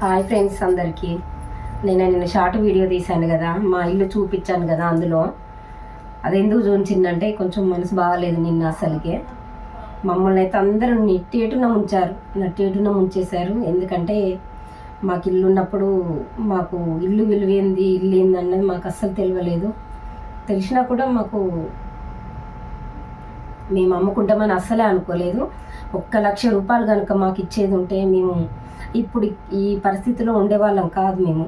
Hi friends అందరికీ. నేను నిన్న షార్ట్ వీడియో తీశాను కదా మా ఇల్లు చూపించాను కదా అందులో. అది ఎందుకు చూపించిందంటే కొంచెం మనసు బాగాలేదు నిన్న అసలుకే. మమ్మల్ని అయితే అందరూ నెట్టేటున ముంచారు నట్టేటున ముంచేశారు. ఎందుకంటే మాకు ఇల్లు ఉన్నప్పుడు మాకు ఇల్లు విలువేంది ఇల్లు ఏందన్నది మాకు అస్సలు తెలియలేదు. తెలిసినా కూడా మాకు మేము అమ్ముకుంటామని అస్సలే అనుకోలేదు. ఒక్క లక్ష రూపాయలు కనుక మాకు ఇచ్చేది ఉంటే మేము ఇప్పుడు ఈ పరిస్థితిలో ఉండేవాళ్ళం కాదు మేము.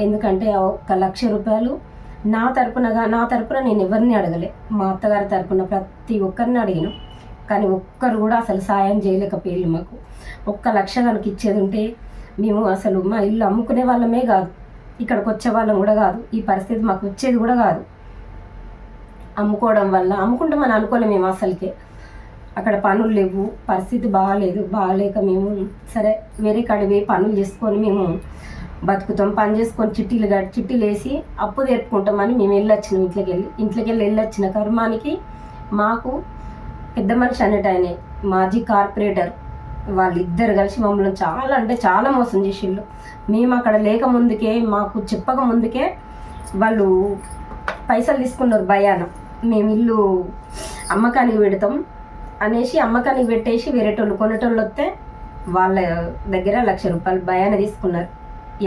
ఎందుకంటే ఒక ఒక్క లక్ష రూపాయలు నా తరపునగా నా తరపున నేను ఎవరిని అడగలే. మా అత్తగారి తరపున ప్రతి ఒక్కరిని అడిగాను. కానీ ఒక్కరు కూడా అసలు సాయం చేయలేకపోయారు మాకు. ఒక్క లక్ష కనుక ఇచ్చేది ఉంటే మేము అసలు మా ఇల్లు అమ్ముకునే వాళ్ళమే కాదు. ఇక్కడికి వచ్చే వాళ్ళం కూడా కాదు. ఈ పరిస్థితి మాకు వచ్చేది కూడా కాదు. అమ్ముకోవడం వల్ల అమ్ముకుంటామని అనుకోలేము మేము అసలుకే. అక్కడ పనులు లేవు పరిస్థితి బాగాలేదు బాగాలేక మేము సరే వేరే కాడ పోయి పనులు చేసుకొని మేము బతుకుతాం. పని చేసుకొని చిట్టీలు కట్టి చిట్టీలు వేసి అప్పు తెరుపుకుంటామని మేము వెళ్ళొచ్చినాం ఇంట్లోకి వెళ్ళి. ఇంట్లోకి వెళ్ళి వెళ్ళొచ్చిన కర్మానికి మాకు పెద్ద మనిషి అనేట ఆయన మాజీ కార్పొరేటర్. వాళ్ళిద్దరు కలిసి మమ్మల్ని చాలా అంటే చాలా మోసం చేసిండ్రు మేము అక్కడ లేక ముందుకే మాకు చెప్పక ముందుకే వాళ్ళు పైసలు తీసుకున్నారు భయానం మేము ఇల్లు అమ్మకానికి పెడతాం. అనేసి అమ్మకానికి పెట్టేసి వేరేటోళ్ళు కొనేటోళ్ళు వస్తే వాళ్ళ దగ్గర లక్ష రూపాయలు భయాన తీసుకున్నారు.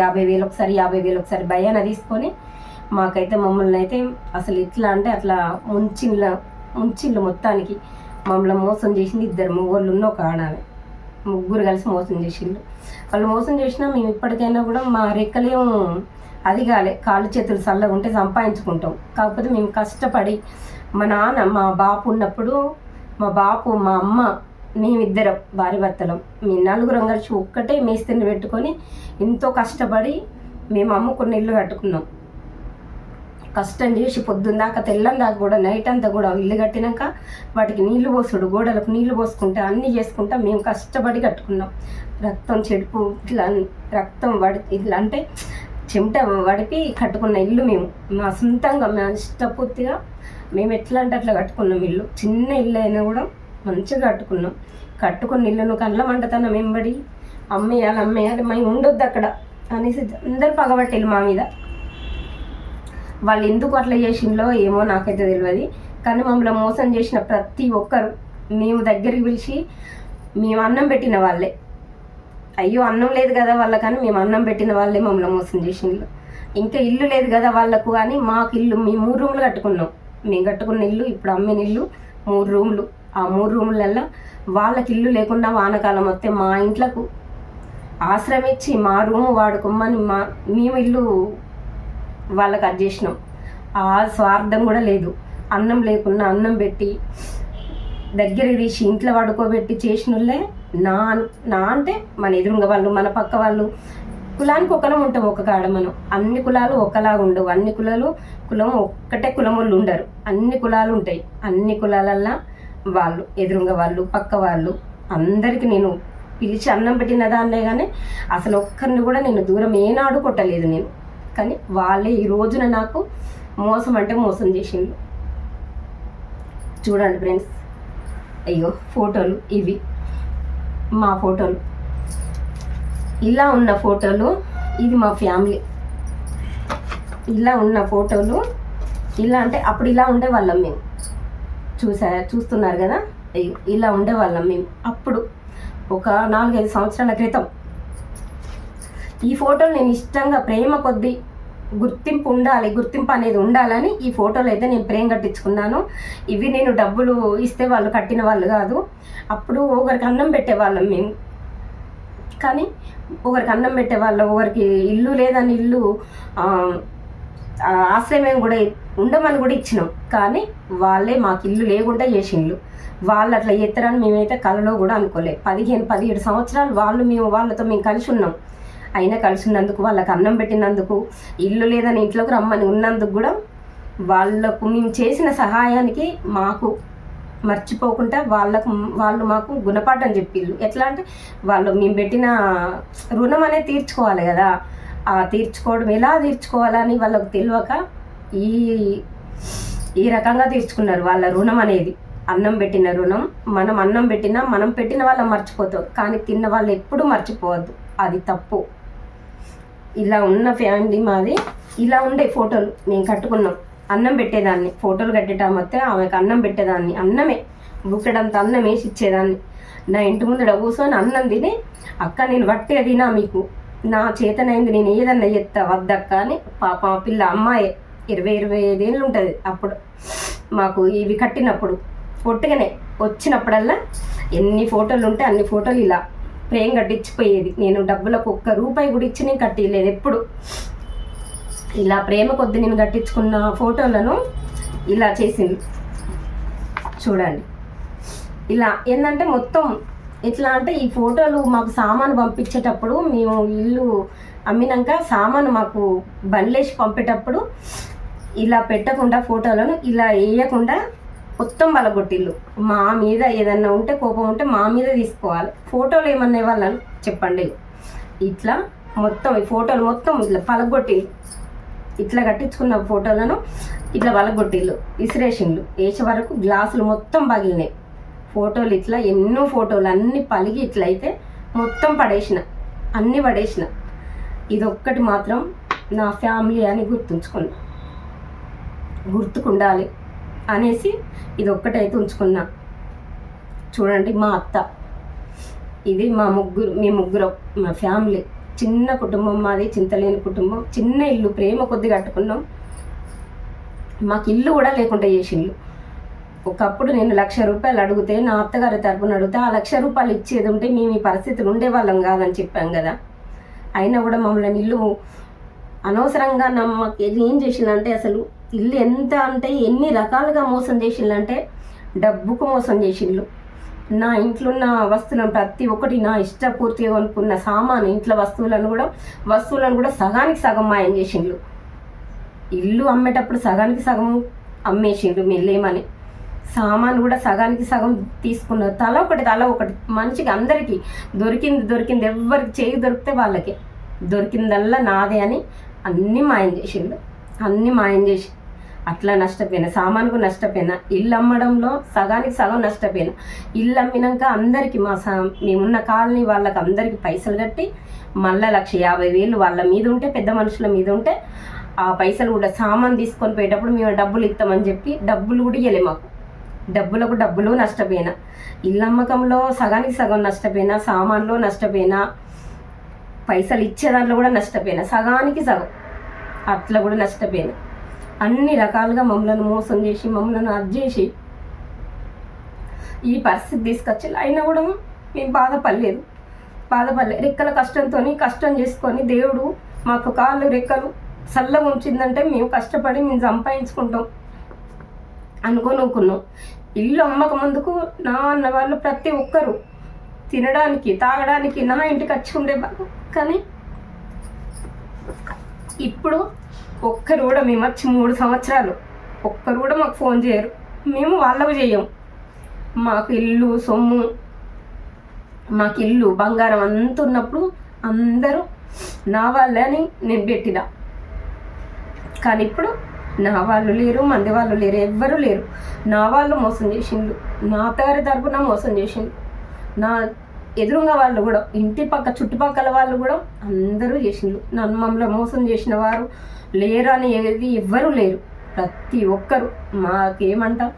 యాభై వేలు ఒకసారి యాభై వేలు ఒకసారి భయాన తీసుకొని మాకైతే మమ్మల్ని అయితే అసలు ఎట్లా అంటే అట్లా ముంచిళ్ళ ముంచిళ్ళు మొత్తానికి మమ్మల్ని మోసం చేసింది ఇద్దరు మొగోళ్ళు ఉన్న ఒక ఆడాలి ముగ్గురు కలిసి మోసం చేసిండ్రు. వాళ్ళు మోసం చేసినా మేము ఇప్పటికైనా కూడా మా రెక్కలేం అది కాలే. కాళ్ళు చేతులు చల్లగా ఉంటే సంపాదించుకుంటాం. కాకపోతే మేము కష్టపడి మా నాన్న మా బాపు ఉన్నప్పుడు మా బాపు మా అమ్మ మేమిద్దరం భార్య భర్తలం. మీ నలుగురం కలిసి ఒక్కటే మేస్త్రిని పెట్టుకొని ఎంతో కష్టపడి మేము అమ్ముకున్న ఇల్లు కట్టుకున్నాం. కష్టం చేసి పొద్దున్న దాకా తెల్లం దాకా కూడా నైట్ అంతా కూడా ఇల్లు కట్టినాక వాటికి నీళ్ళు పోసుడు గోడలకు నీళ్ళు పోసుకుంటా అన్నీ చేసుకుంటా మేము కష్టపడి కట్టుకున్నాం. రక్తం చెడుపు ఇట్లా రక్తం వడి ఇట్లా అంటే చెమట వడిపి కట్టుకున్న ఇల్లు మేము. మా సొంతంగా మా ఇష్టపూర్తిగా మేము ఎట్లా అంటే అట్లా కట్టుకున్నాం ఇల్లు. చిన్న ఇల్లు అయినా కూడా మంచిగా కట్టుకున్నాం. కట్టుకున్న ఇల్లును కళ్ళ మంటతనం వెంబడి అమ్మేయాలి అమ్మేయాలి మేము ఉండొద్దు అక్కడ అనేసి అందరు పగబట్టేళ్ళు మా మీద. వాళ్ళు ఎందుకు అట్లా చేసిందో ఏమో నాకైతే తెలియదు కానీ మమ్మల్ని మోసం చేసిన ప్రతి ఒక్కరు మేము దగ్గరికి పిలిచి మేము అన్నం పెట్టిన వాళ్ళే. అయ్యో అన్నం లేదు కదా వాళ్ళకని మేము అన్నం పెట్టిన వాళ్ళే మమ్మల్ని మోసం చేసిండ్రు ఇంకా ఇల్లు లేదు కదా వాళ్ళకు కానీ మాకు ఇల్లు మేము మూడు రూములు కట్టుకున్నాం. మేము కట్టుకున్న ఇల్లు ఇప్పుడు అమ్మిన ఇల్లు మూడు రూములు. ఆ మూడు రూములల్లో వాళ్ళకి ఇల్లు లేకుండా వానకాలం వస్తే మా ఇంట్లకు ఆశ్రమిచ్చి మా రూము వాడుకోమని మా మేము ఇల్లు వాళ్ళకి అది చేసినాం. ఆ స్వార్థం కూడా లేదు. అన్నం లేకున్నా అన్నం పెట్టి దగ్గర తీసి ఇంట్లో పడుకోబెట్టి చేసినోళ్ళే నా నా అంటే మన ఎదురుంగ వాళ్ళు మన పక్క వాళ్ళు కులానికి ఒకలం ఉంటాం ఒక కాడ మనం. అన్ని కులాలు ఒకలాగా ఉండవు. అన్ని కులాలు కులం ఒక్కటే కులం వాళ్ళు ఉండరు. అన్ని కులాలు ఉంటాయి. అన్ని కులాలల్లా వాళ్ళు ఎదురుగా వాళ్ళు పక్క వాళ్ళు అందరికీ నేను పిలిచి అన్నం పెట్టిన దాన్నే కానీ అసలు ఒక్కరిని కూడా నేను దూరం ఏనాడు కొట్టలేదు నేను. కానీ వాళ్ళే ఈ రోజున నాకు మోసం అంటే మోసం చేసిండ్రు. చూడండి ఫ్రెండ్స్. అయ్యో ఫోటోలు ఇవి. మా ఫోటోలు. ఇలా ఉన్న ఫోటోలు ఇది మా ఫ్యామిలీ. ఇలా ఉన్న ఫోటోలు ఇలా అంటే అప్పుడు ఇలా ఉండేవాళ్ళం మేము. చూసా చూస్తున్నారు కదా? ఇలా ఉండేవాళ్ళం మేము. అప్పుడు ఒక నాలుగైదు సంవత్సరాల క్రితం. ఈ ఫోటోలు నేను ఇష్టంగా ప్రేమ కొద్దీ గుర్తింపు ఉండాలి గుర్తింపు అనేది ఉండాలని ఈ ఫోటోలు అయితే నేను ప్రేమ కట్టించుకున్నాను. ఇవి నేను డబ్బులు ఇస్తే వాళ్ళు కట్టిన వాళ్ళు కాదు. అప్పుడు ఒకరికి అన్నం పెట్టేవాళ్ళం మేము. కానీ ఒకరికి అన్నం పెట్టేవాళ్ళం ఒకరికి ఇల్లు లేదని ఇల్లు ఆశ్రయం కూడా ఉండమని కూడా ఇచ్చినాం. కానీ వాళ్ళే మాకు ఇల్లు లేకుండా చేసిండ్రు వాళ్ళు అట్లా చేస్తారని మేమైతే కలలో కూడా అనుకోలే. పదిహేను పదిహేడు సంవత్సరాలు వాళ్ళు మేము వాళ్ళతో మేము కలిసి ఉన్నాం. అయినా కలిసి ఉన్నందుకు వాళ్ళకి అన్నం పెట్టినందుకు ఇల్లు లేదని ఇంట్లోకి రమ్మని ఉన్నందుకు కూడా వాళ్ళకు మేము చేసిన సహాయానికి మాకు మర్చిపోకుండా వాళ్ళకు వాళ్ళు మాకు గుణపాఠం చెప్పిళ్ళు. ఎట్లా అంటే వాళ్ళు మేము పెట్టిన రుణం అనేది తీర్చుకోవాలి కదా. ఆ తీర్చుకోవడం ఎలా తీర్చుకోవాలని వాళ్ళకు తెలియక ఈ ఈ రకంగా తీర్చుకున్నారు వాళ్ళ రుణం అనేది. అన్నం పెట్టిన రుణం మనం అన్నం పెట్టినా మనం పెట్టిన వాళ్ళం మర్చిపోతాం. కానీ తిన్న వాళ్ళు ఎప్పుడూ మర్చిపోవద్దు. అది తప్పు. ఇలా ఉన్న ఫ్యామిలీ మాది ఇలా ఉండే ఫోటోలు మేము కట్టుకున్నాం. అన్నం పెట్టేదాన్ని. ఫోటోలు కట్టేటామస్తే ఆమెకు అన్నం పెట్టేదాన్ని. అన్నమే. బుక్కడంత అన్నం వేసి ఇచ్చేదాన్ని. నా ఇంటి ముందర కూర్చొని అన్నం తిని అక్క నేను వట్టే తినా మీకు. నా చేతనైంది నేను ఏదన్నా చెప్తా వద్దక్క అని పాప పిల్ల అమ్మాయి. ఇరవై ఇరవై ఐదేళ్ళు ఉంటుంది అప్పుడు. మాకు ఇవి కట్టినప్పుడు. ఒట్టుగానే వచ్చినప్పుడల్లా ఎన్ని ఫోటోలు ఉంటే అన్ని ఫోటోలు ఇలా ప్రేమ్ కట్టించిపోయేది. నేను డబ్బులకు ఒక్క రూపాయి కూడా ఇచ్చి నేను కట్టియలేదు ఎప్పుడు. ఇలా ప్రేమ కొద్ది నేను కట్టించుకున్న ఫోటోలను ఇలా చేసింది. చూడండి. ఇలా ఏంటంటే మొత్తం ఎట్లా అంటే ఈ ఫోటోలు మాకు సామాను పంపించేటప్పుడు మేము ఇల్లు అమ్మినాక సామాను మాకు బండ్లేసి పంపేటప్పుడు ఇలా పెట్టకుండా ఫోటోలను ఇలా వేయకుండా మొత్తం బలగొట్టిల్లు మా మీద ఏదన్నా ఉంటే కోపం ఉంటే మా మీద తీసుకోవాలి. ఫోటోలు ఏమన్నా ఇవ్వాలని చెప్పండి. ఇట్లా మొత్తం ఈ ఫోటోలు మొత్తం ఇట్లా పలగొట్టిల్లు. ఇట్లా కట్టించుకున్న ఫోటోలను ఇట్లా వలగొట్టిళ్ళు ఇసిరేసిండ్లు వేసే వరకు గ్లాసులు మొత్తం పగిలినాయి. ఫోటోలు ఇట్లా ఎన్నో ఫోటోలు అన్ని పలిగి ఇట్లయితే మొత్తం పడేసిన అన్నీ పడేసిన. ఇదొక్కటి మాత్రం నా ఫ్యామిలీ అని గుర్తుంచుకున్నా. గుర్తుకుండాలి అనేసి ఇది ఒక్కటైతే ఉంచుకున్నా. చూడండి మా అత్త. ఇది మా ముగ్గురు మీ ముగ్గురు మా ఫ్యామిలీ. చిన్న కుటుంబం మాది చింతలేని కుటుంబం. చిన్న ఇల్లు ప్రేమ కొద్ది కట్టుకున్నాం. మాకు ఇల్లు కూడా లేకుండా చేసిండ్లు. ఒకప్పుడు నేను లక్ష రూపాయలు అడిగితే నా అత్తగారి తరపున అడిగితే ఆ లక్ష రూపాయలు ఇచ్చేది ఉంటే మేము ఈ పరిస్థితులు ఉండేవాళ్ళం కాదని చెప్పాం కదా. అయినా కూడా మమ్మల్ని ఇల్లు అనవసరంగా నమ్మకి ఏం చేసిందంటే అసలు ఇల్లు ఎంత అంటే ఎన్ని రకాలుగా మోసం చేసిందంటే డబ్బుకు మోసం చేసిండ్లు. నా ఇంట్లో ఉన్న వస్తువులను ప్రతి ఒక్కటి నా ఇష్టపూర్తిగా కొనుక్కున్న సామాను ఇంట్లో వస్తువులను కూడా వస్తువులను కూడా సగానికి సగం మాయం చేసిండ్లు ఇల్లు అమ్మేటప్పుడు సగానికి సగం అమ్మేసిండ్రు మెల్లేమని. సామాను కూడా సగానికి సగం తీసుకున్నారు తల ఒకటి తల ఒకటి మనిషికి అందరికీ దొరికింది దొరికింది ఎవరికి చేయి దొరికితే వాళ్ళకి. దొరికిందల్లా నాదే అని అన్నీ మాయం చేసిండు అన్నీ మాయం చేసి అట్లా నష్టపోయినా సామానుకు నష్టపోయినా ఇల్లు అమ్మడంలో సగానికి సగం నష్టపోయినా. ఇల్లు అమ్మినాక అందరికీ మా సా మేమున్న కాలనీ వాళ్ళకి అందరికీ పైసలు కట్టి మళ్ళీ లక్ష యాభై వేలు వాళ్ళ మీద ఉంటే పెద్ద మనుషుల మీద ఉంటే ఆ పైసలు కూడా సామాన్ తీసుకొని పోయేటప్పుడు మేము డబ్బులు ఇస్తామని చెప్పి డబ్బులు కూడా ఇవ్వలే మాకు. డబ్బులకు డబ్బులు నష్టపోయినా. ఇల్లు అమ్మకంలో సగానికి సగం నష్టపోయినా సామాన్లో నష్టపోయినా పైసలు ఇచ్చే దాంట్లో కూడా నష్టపోయినా. సగానికి సగం. అట్లా కూడా నష్టపోయినా. అన్ని రకాలుగా మమ్మల్ని మోసం చేసి మమ్మల్ని అది చేసి ఈ పరిస్థితి తీసుకొచ్చి అయినా కూడా మేము బాధపడలేదు. బాధపడలేదు రెక్కల కష్టంతో కష్టం చేసుకొని దేవుడు మాకు కాళ్ళు రెక్కలు చల్లగా ఉంచిందంటే మేము కష్టపడి మేము సంపాదించుకుంటాం అనుకోనుకున్నాం. ఇల్లు అమ్మక ముందుకు నా అన్న వాళ్ళు ప్రతి ఒక్కరు తినడానికి తాగడానికి నా ఇంటికి వచ్చి ఉండే కానీ ఇప్పుడు ఒక్కరు కూడా మేము వచ్చి మూడు సంవత్సరాలు. ఒక్కరు కూడా మాకు ఫోన్ చేయరు. మేము వాళ్ళకు చేయం మాకు ఇల్లు సొమ్ము మాకు ఇల్లు బంగారం అంత ఉన్నప్పుడు అందరూ నా వాళ్ళే అని నేను పెట్టిన. కానీ ఇప్పుడు నా వాళ్ళు లేరు మంది వాళ్ళు లేరు ఎవ్వరూ లేరు. నా వాళ్ళు మోసం చేసిండు నా అత్తగారి తరపున మోసం చేసిండు నా ఎదురుగా వాళ్ళు కూడా ఇంటి పక్క చుట్టుపక్కల వాళ్ళు కూడా అందరూ చేసిండ్రు. నన్ను మమ్మల్ని మోసం చేసిన వారు లేరు ఏది ఎవ్వరూ లేరు. ప్రతి ఒక్కరు మాకేమంట?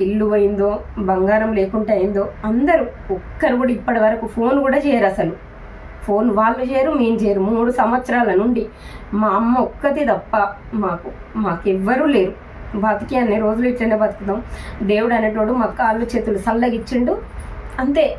ఇల్లు పోయిందో బంగారం లేకుండా అయిందో అందరూ ఒక్కరు కూడా ఇప్పటి వరకు ఫోన్ కూడా చేయరు అసలు. ఫోన్ వాళ్ళు చేయరు మేము చేయరు. మూడు సంవత్సరాల నుండి మా అమ్మ ఒక్కతే తప్ప మాకు మాకెవ్వరూ లేరు. బతికి అన్ని రోజులు ఇట్లనే బతుకుతాం. దేవుడు అనేటోడు మా కాళ్ళు చేతులు చల్లగిచ్చిండు అంతే.